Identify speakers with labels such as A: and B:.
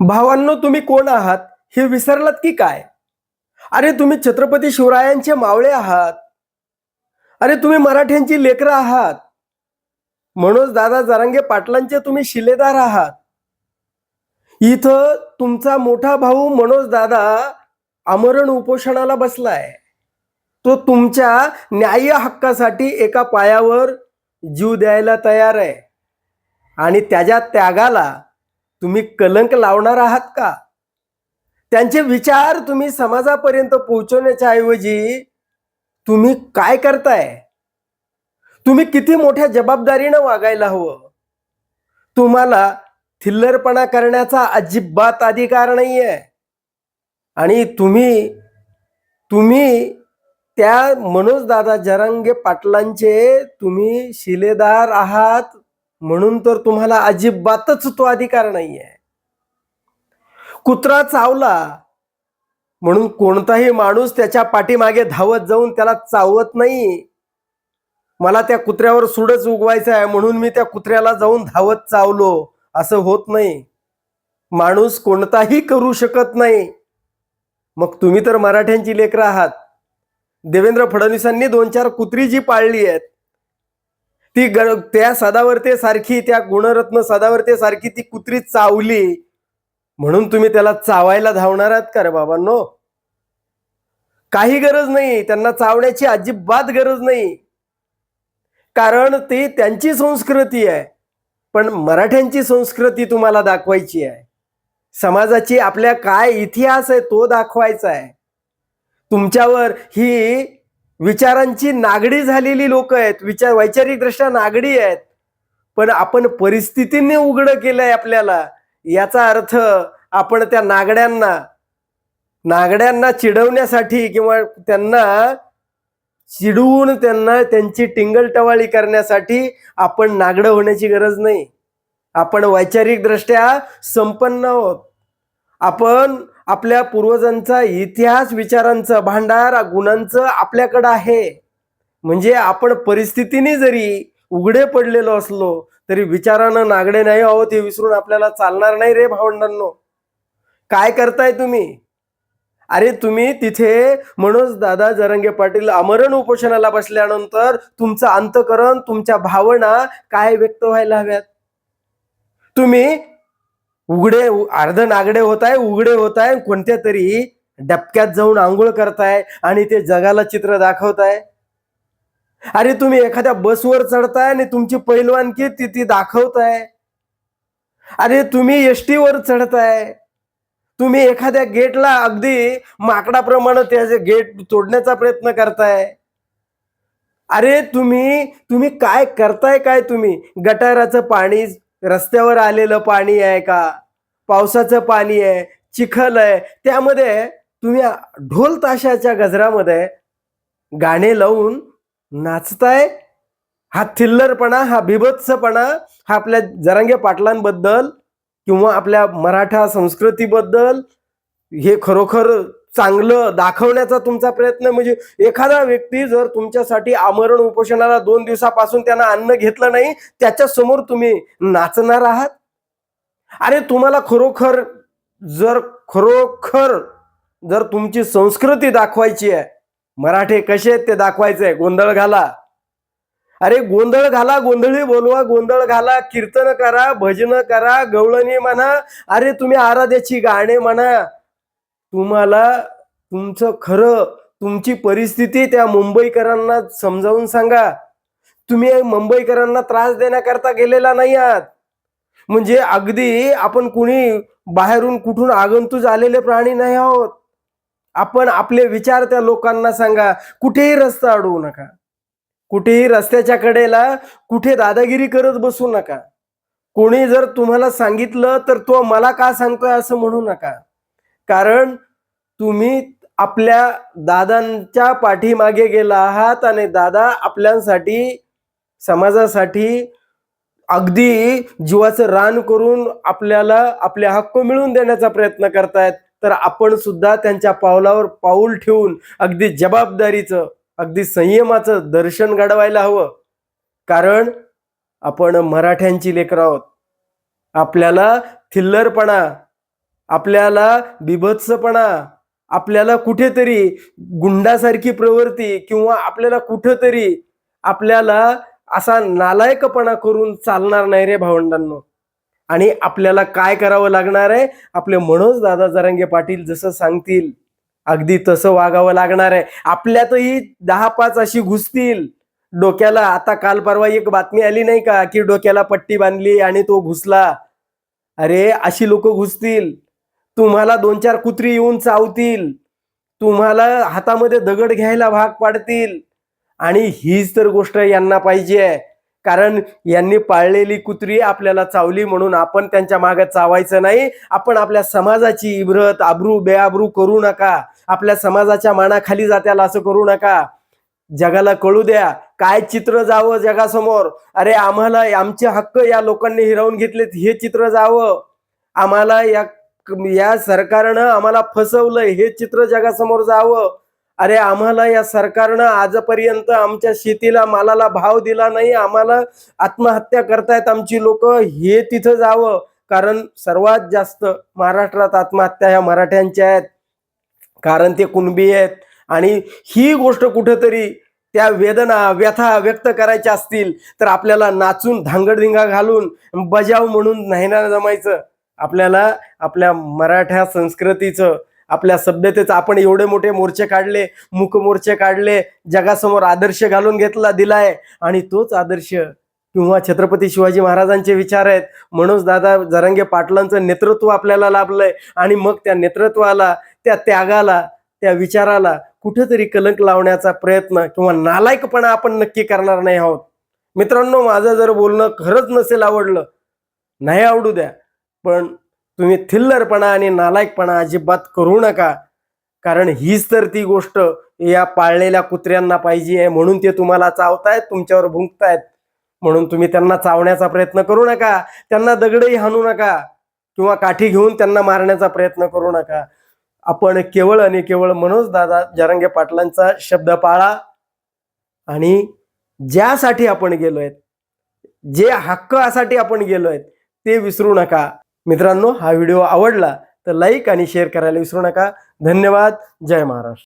A: भावांनो तुम्ही कोण आहात? हे विसरलात की काय? अरे तुम्ही छत्रपती शिवरायांचे मावळे आहात. अरे तुम्ही मराठ्यांची लेकरं आहात. मनोज दादा जरांगे पाटलांचे तुम्ही शिलेदार आहात. इथं तुमचा मोठा भाऊ मनोज दादा आमरण उपोषणाला बसलाय. तो तुमच्या न्याय्य हक्कासाठी एका पायावर जीव द्यायला तयार आहे. आणि त्याच्या त्यागाला तुम्ही कलंक लावणार आहात का? त्यांचे विचार तुम्ही समाजापर्यंत पोहोचवण्याच्या ऐवजी तुम्ही काय करताय? तुम्ही किती मोठ्या जबाबदारीनं वागायला हवं? तुम्हाला थिल्लरपणा करण्याचा अजिबात अधिकार नाही आहे आणि तुम्ही तुम्ही त्या मनोजदादा जरांगे पाटलांचे तुम्ही शिलेदार आहात. म्हणून तर तुम्हाला अजिबातच तो अधिकार नाहीये. कुत्रा चावला म्हणून कोणताही माणूस त्याच्या पाठीमागे धावत जाऊन त्याला चावत नाही. मला त्या कुत्र्यावर सुडच उगवायचं आहे म्हणून मी त्या कुत्र्याला जाऊन धावत चावलो. असं होत नाही. माणूस कोणताही करू शकत नाही. मग तुम्ही तर मराठ्यांची लेकरं आहात. देवेंद्र फडणवीसांनी दोन चार कुत्री जी पाळली आहेत ती ग त्या सदावर्ते सारखी त्या गुणरत्न सदावर्ते सारखी ती कुत्री चावली. म्हणून तुम्ही त्याला चावायला धावणार आहात का रे बाबांनो? काही गरज नाही त्यांना चावण्याची अजिबात गरज नाही. कारण ती त्यांची संस्कृती आहे पण मराठ्यांची संस्कृती तुम्हाला दाखवायची आहे. समाजाची आपल्या काय इतिहास आहे तो दाखवायचा आहे. तुमच्यावर ही विचारांची नागडी झालेली लोक आहेत. विचार वैचारिकदृष्ट्या नागडी आहेत. पण आपण परिस्थितीने उघडं केलंय आपल्याला. याचा अर्थ आपण त्या नागड्यांना नागड्यांना चिडवण्यासाठी किंवा त्यांना चिडवून त्यांना त्यांची टिंगलटवाळी करण्यासाठी आपण नागडं होण्याची गरज नाही. आपण वैचारिकदृष्ट्या संपन्न आहोत. आपण आपल्या पूर्वजांचा इतिहास विचारांचं भांडार गुणांचं आपल्याकडं आहे. म्हणजे आपण परिस्थितीने जरी उघडे पडलेलो असलो तरी विचारानं नागडे नाही आहोत हे विसरून आपल्याला चालणार नाही रे भावंडांनो. काय करताय तुम्ही? अरे तुम्ही तिथे मनोज दादा जरंगे पाटील अमरण उपोषणाला बसल्यानंतर तुमचं अंतकरण तुमच्या भावना काय व्यक्त व्हायला हव्यात? तुम्ही उघडे अर्ध नागडे होत आहे उघडे होत आहे कोणत्या तरी डबक्यात जाऊन आंघोळ करताय आणि ते जगाला चित्र दाखवताय. अरे तुम्ही एखाद्या बसवर चढताय आणि तुमची पैलवानकी ती ती दाखवताय. अरे तुम्ही एस वर चढताय. तुम्ही एखाद्या गेटला अगदी माकडाप्रमाणे त्याचे गेट तोडण्याचा प्रयत्न करताय. अरे तुम्ही तुम्ही काय करताय काय तुम्ही? गटाराचं पाणी रस्त्यावर आलेलं पाणी आहे का? पावसाचं पाणी आहे चिखल आहे. त्यामध्ये तुम्ही ढोल ताशाच्या गजरामध्ये गाणे लावून नाचताय. हा थिल्लरपणा हा बिभत्सपणा हा आपल्या जरांगे पाटलांबद्दल किंवा आपल्या मराठा संस्कृतीबद्दल हे खरोखर चांगलं दाखवण्याचा तुमचा प्रयत्न. म्हणजे एखादा व्यक्ती जर तुमच्यासाठी आमरण उपोषणाला दोन दिवसापासून त्यांना अन्न घेतलं नाही त्याच्यासमोर तुम्ही नाचणार आहात? अरे तुम्हाला खरोखर जर खरोखर जर तुमची संस्कृती दाखवायची आहे मराठे कसे आहेत ते दाखवायचंय गोंधळ घाला. अरे गोंधळ घाला गोंधळी बोलवा गोंधळ घाला कीर्तन करा भजन करा गवळणी म्हणा अरे तुम्ही आराध्याची गाणे म्हणा. तुम्हाला तुमचं खरं तुमची परिस्थिती त्या मुंबईकरांना समजावून सांगा. तुम्ही मुंबईकरांना त्रास देण्याकरता गेलेला नाही आहात. म्हणजे अगदी आपण कुणी बाहेरून कुठून आगंतूज आलेले प्राणी नाही आहोत. आपण आपले विचार त्या लोकांना सांगा. कुठेही रस्ता अडवू नका. कुठेही रस्त्याच्या कडेला कुठे दादागिरी करत बसू नका. कोणी जर तुम्हाला सांगितलं तर तो मला का सांगतोय असं म्हणू नका. कारण तुम्ही आपल्या दादांच्या पाठीमागे गेला आहात आणि दादा आपल्यासाठी समाजासाठी अगदी जीवाचं रान करून आपल्याला आपले हक्क मिळवून देण्याचा प्रयत्न करतायत. तर आपण सुद्धा त्यांच्या पावलावर पाऊल ठेवून अगदी जबाबदारीचं अगदी संयमाचं दर्शन घडवायला हवं. कारण आपण मराठ्यांची लेकर आहोत. आपल्याला थिल्लरपणा आपल्याला बिभत्सपणा आपल्याला कुठेतरी गुंडासारखी प्रवृत्ती किंवा आपल्याला कुठेतरी आपल्याला असा नालायकपणा करून चालणार नाही रे भावंडांनो. आणि आपल्याला काय करावं लागणार आहे? आपले मनोज दादा जरांगे पाटील जसं सांगतील अगदी तसं वागावं लागणार आहे. आपल्यातही दहा पाच अशी घुसतील. डोक्याला आता काल परवा एक बातमी आली नाही का की डोक्याला पट्टी बांधली आणि तो घुसला. अरे अशी लोक घुसतील. तुम्हाला दोन चार कुत्री येऊन चावतील. तुम्हाला हातामध्ये दगड घ्यायला भाग पाडतील. आणि हीच तर गोष्ट यांना पाहिजे कारण यांनी पाळलेली कुत्री आपल्याला चावली म्हणून आपण त्यांच्या मागे चावायचं नाही. आपण आपल्या समाजाची इब्रत आब्रू बेआब्रू करू नका. आपल्या समाजाच्या मानाखाली जात्याला असं करू नका. जगाला कळू द्या. काय चित्र जावं जगासमोर? अरे आम्हाला आमचे हक्क या लोकांनी हिरावून घेतलेत. हे चित्र जावं. आम्हाला या या सरकारनं आम्हाला फसवलंय हे चित्र जगासमोर जावं. अरे आम्हाला या सरकारनं आजपर्यंत आमच्या शेतीला मालाला भाव दिला नाही आम्हाला आत्महत्या करतायत आमची लोक हे तिथं जावं. कारण सर्वात जास्त महाराष्ट्रात आत्महत्या ह्या मराठ्यांच्या आहेत. कारण ते कुणबी आहेत. आणि ही गोष्ट कुठंतरी त्या वेदना व्यथा व्यक्त करायच्या असतील तर आपल्याला नाचून धांगडधिंगा घालून बजाव म्हणून नाही ना जमायचं. आपल्याला आपल्या मराठा संस्कृतीचं आपल्या सभ्यतेचं आपण एवढे मोठे मोर्चे काढले मुक मोर्चे काढले जगासमोर आदर्श घालून घेतला दिलाय. आणि तोच आदर्श किंवा छत्रपती शिवाजी महाराजांचे विचार आहेत. म्हणून दादा जरांगे पाटलांचं नेतृत्व आपल्याला लाभलंय. आणि मग त्या नेतृत्वाला त्या त्यागाला त्या विचाराला कुठेतरी कलंक लावण्याचा प्रयत्न किंवा नालायकपणा आपण नक्की करणार नाही आहोत. मित्रांनो माझं जर बोलणं खरंच नसेल आवडलं नाही आवडू द्या. पण तुम्ही थिल्लरपणा आणि नालायकपणा अजिबात करू नका. कारण हीच तर ती गोष्ट या पाळलेल्या कुत्र्यांना पाहिजे आहे म्हणून ते तुम्हाला चावतायत तुमच्यावर भुंकतायत. म्हणून तुम्ही त्यांना चावण्याचा प्रयत्न करू नका. त्यांना दगडही हाणू नका. किंवा काठी घेऊन त्यांना मारण्याचा प्रयत्न करू नका. आपण केवळ आणि केवळ मनोज दादा पाटलांचा शब्द पाळा. आणि ज्यासाठी आपण गेलोय जे हक्कासाठी आपण गेलोय ते विसरू नका. मित्रांनो हा व्हिडिओ आवडला तर लाईक आणि शेअर करायला विसरू नका. धन्यवाद. जय महाराष्ट्र.